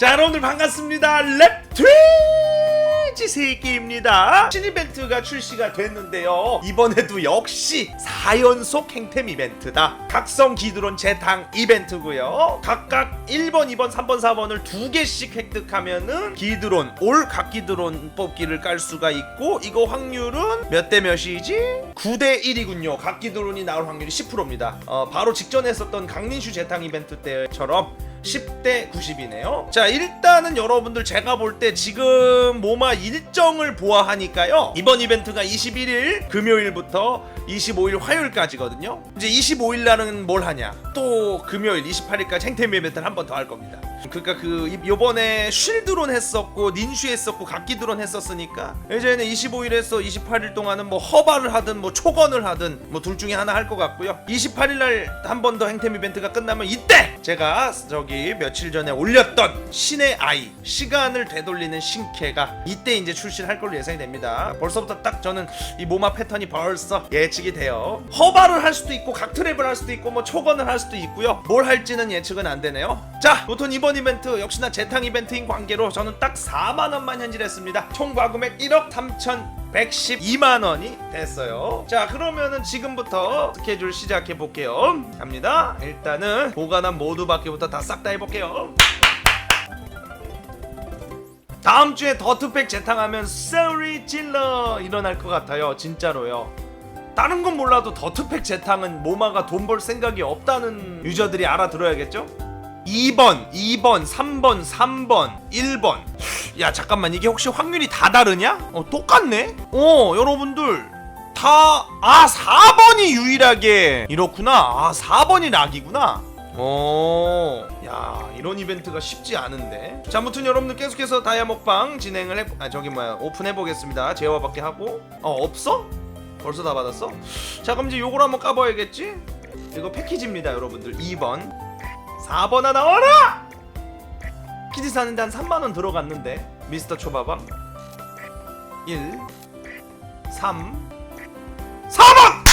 자 여러분들 반갑습니다. 랩 트위치 세기입니다. 신이벤트가 출시가 됐는데요. 이번에도 역시 4연속 행템 이벤트다. 각성 기드론 재탕 이벤트고요. 각각 1번 2번 3번 4번을 두 개씩 획득하면은 기드론 올 각 기드론 뽑기를 깔 수가 있고 이거 확률은 몇 대 몇이지? 9대 1이군요. 각 기드론이 나올 확률이 10%입니다. 어, 바로 직전에 했었던 강린슈 재탕 이벤트 때처럼 10대 90이네요. 자, 일단은 여러분들 제가 볼 때 지금 모마 일정을 보아하니까요. 이번 이벤트가 21일 금요일부터 25일 화요일까지거든요. 이제 25일 날은 뭘 하냐? 또 금요일 28일까지 행템 이벤트를 한 번 더 할 겁니다. 그러니까 그 이- 요번에 쉴드론 했었고 닌슈 했었고 각기 드론 했었으니까 이제는 25일에서 28일 동안은 뭐 허바를 하든 뭐 초건을 하든 뭐 둘 중에 하나 할 것 같고요. 28일 날 한 번 더 행템 이벤트가 끝나면 이때 제가 저기 며칠 전에 올렸던 신의 아이 시간을 되돌리는 신캐가 이때 이제 출시를 할 걸로 예상이 됩니다. 벌써부터 딱 저는 이 모마 패턴이 벌써 예측이 돼요. 허바를 할 수도 있고 각 트랩을 할 수도 있고 뭐 초건을 할 수도 있고요. 뭘 할지는 예측은 안 되네요. 자, 보통 이번 이벤트 역시나 재탕 이벤트인 관계로 저는 딱 4만 원만 현질했습니다. 총 과금액 1억 3천 112만 원이 됐어요. 자, 그러면은 지금부터 스케줄 시작해 볼게요. 갑니다. 일단은 보관한 모두 받기부터 다 싹 다 해볼게요. 다음 주에 더트팩 재탕하면 소리 질러 일어날 것 같아요. 진짜로요. 다른 건 몰라도 더트팩 재탕은 모마가 돈 벌 생각이 없다는 유저들이 알아들어야겠죠? 2번, 2번, 3번, 3번, 1번. 야, 잠깐만. 이게 혹시 확률이 다 다르냐? 어, 똑같네? 어, 여러분들. 다, 아, 4번이 유일하게. 이렇구나. 아, 4번이 락이구나. 어, 야, 이런 이벤트가 쉽지 않은데. 자, 아무튼 여러분들 계속해서 다이아 먹방 진행을 해, 아, 저기 뭐야, 오픈해 보겠습니다. 제어받게 하고. 어, 없어? 벌써 다 받았어? 자, 그럼 이제 요걸 한번 까봐야겠지? 이거 패키지입니다, 여러분들. 2번. 4번 하나 나와라! 키즈 사는데 한 3만원 들어갔는데. 미스터 초밥왕. 1, 3, 4번!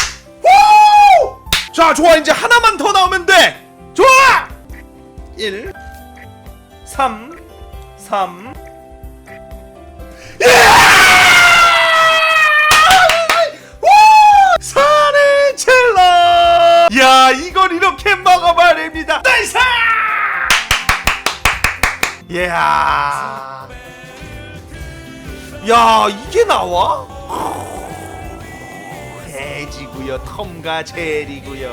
후! 자, 좋아. 이제 하나만 더 나오면 돼! 좋아! 1, 3, 3, 산을 첼러! 야, 이걸 이렇게 이야. 야, 이게 나와? 해지고요. 텀과 젤이고요.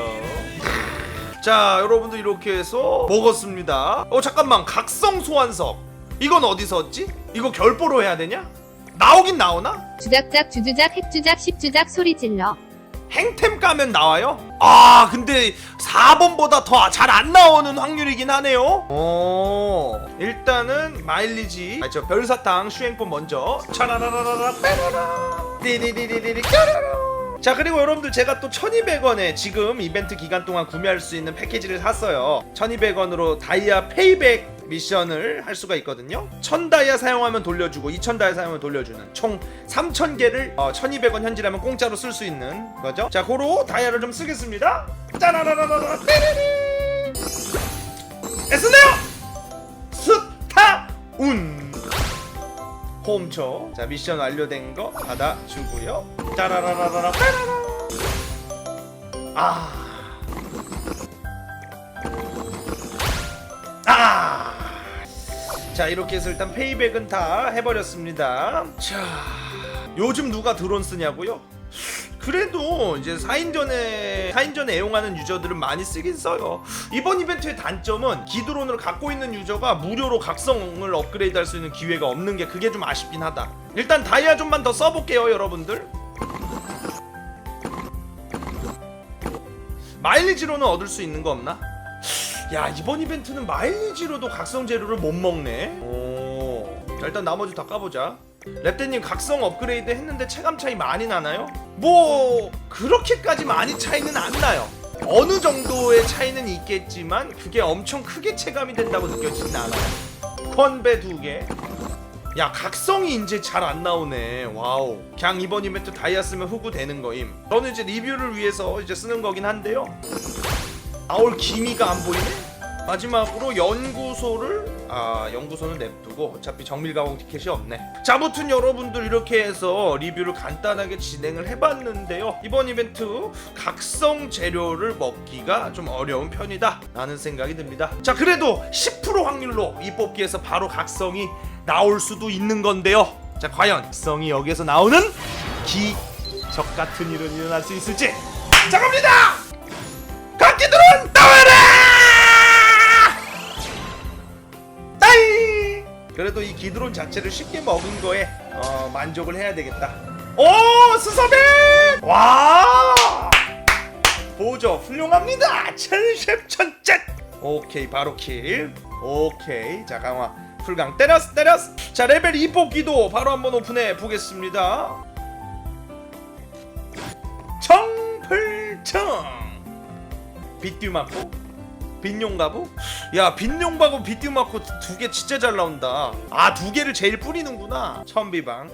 자, 여러분들 이렇게 해서 먹었습니다. 어, 잠깐만. 각성 소환석. 이건 어디서 얻지? 이거 결보로 해야 되냐? 나오긴 나오나? 주작작 주주작 핵주작 십주작 소리 질러 행템 까면 나와요? 아 근데 4번보다 더 잘 안 나오는 확률이긴 하네요. 어 일단은 마일리지. 아 저 별사탕 슈행폰 먼저. 차라라라라 빼라라. 띠리리리리리 까라라. 자 그리고 여러분들 제가 또 1200원에 지금 이벤트 기간 동안 구매할 수 있는 패키지를 샀어요. 1200원으로 다이아 페이백 미션을 할 수가 있거든요. 1000다이아 사용하면 돌려주고 2000다이아 사용하면 돌려주는 총 3000개를 어, 1200원 현질하면 공짜로 쓸 수 있는 거죠. 자 고로 다이아를 좀 쓰겠습니다. 짜라라라라라. 에스네요! 스타운. 홈초. 자 미션 완료된 거 받아주고요. 짜라라라라라. 아! 자 이렇게 해서 일단 페이백은 다 해버렸습니다 자 요즘 누가 드론 쓰냐고요? 그래도 이제 4인전에 4인전에 애용하는 유저들은 많이 쓰긴 써요. 이번 이벤트의 단점은 기드론을 갖고 있는 유저가 무료로 각성을 업그레이드할 수 있는 기회가 없는 게 그게 좀 아쉽긴 하다. 일단 다이아 좀만 더 써볼게요, 여러분들. 마일리지로는 얻을 수 있는 거 없나? 야 이번 이벤트는 마일리지로도 각성 재료를 못 먹네. 오. 자, 일단 나머지 다 까보자. 랩대님 각성 업그레이드 했는데 체감 차이 많이 나나요? 뭐 그렇게까지 많이 차이는 안 나요. 어느 정도의 차이는 있겠지만 그게 엄청 크게 체감이 된다고 느껴지진 않아요. 컨베 두 개. 야 각성이 이제 잘 안 나오네. 와우. 그냥 이번 이벤트 다이아 쓰면 흑우 되는 거임. 저는 이제 리뷰를 위해서 이제 쓰는 거긴 한데요. 나올 기미가 안 보이네. 마지막으로 연구소를 아 연구소는 냅두고 어차피 정밀 가공 티켓이 없네. 자 아무튼 여러분들 이렇게 해서 리뷰를 간단하게 진행을 해봤는데요. 이번 이벤트 각성 재료를 먹기가 좀 어려운 편이다. 라는 생각이 듭니다. 자 그래도 10% 확률로 이 뽑기에서 바로 각성이 나올 수도 있는 건데요. 자 과연 각성이 여기에서 나오는 기적 같은 일은 일어날 수 있을지. 자 갑니다 그래도 이 기드론 자체를 쉽게 먹은 거에 어, 만족을 해야 되겠다. 오 스서맨 와! 보조 훌륭합니다! 70천째! 오케이 바로 킬. 오케이 자 강화. 풀강 때렸어 때렸어. 자 레벨 2 뽑기도 바로 한번 오픈해 보겠습니다. 청풀청! 빗듀 맞고 빈용 가부? 야 빈용 가부 빗듀 맞고 두 개 진짜 잘 나온다. 아 두 개를 제일 뿌리는구나. 천비방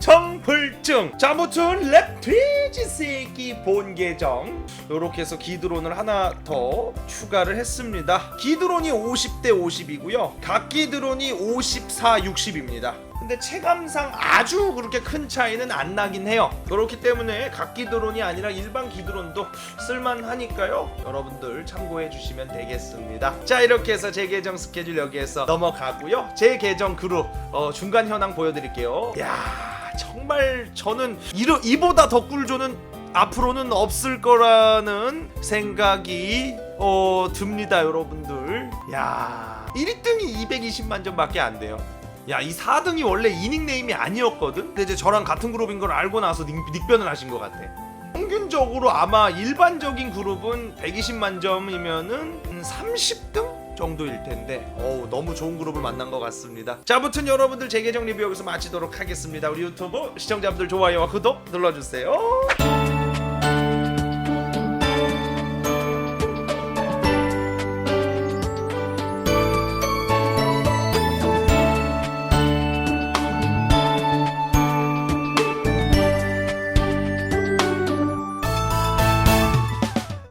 청불증. 자 아무튼 랩트위지 새끼 본 계정. 요렇게 해서 기드론을 하나 더 추가를 했습니다. 기드론이 50대 50이고요. 각 기드론이 54 60입니다. 근데 체감상 아주 그렇게 큰 차이는 안 나긴 해요. 그렇기 때문에 각 기드론이 아니라 일반 기드론도 쓸만하니까요. 여러분들 참고해 주시면 되겠습니다. 자 이렇게 해서 제 계정 스케줄 여기에서 넘어가고요. 제 계정 그룹 어, 중간 현황 보여드릴게요. 야 정말 저는 이러, 이보다 더 꿀조는 앞으로는 없을 거라는 생각이 어, 듭니다 여러분들. 야 1등이 220만 점밖에 안 돼요. 야 이 4등이 원래 이 닉네임이 아니었거든? 근데 이제 저랑 같은 그룹인 걸 알고 나서 닉, 닉변을 하신 것 같아. 평균적으로 아마 일반적인 그룹은 120만 점이면은 30등 정도일 텐데 어우 너무 좋은 그룹을 만난 것 같습니다. 자 아무튼 여러분들 제 계정 리뷰 여기서 마치도록 하겠습니다. 우리 유튜브 시청자분들 좋아요와 구독 눌러주세요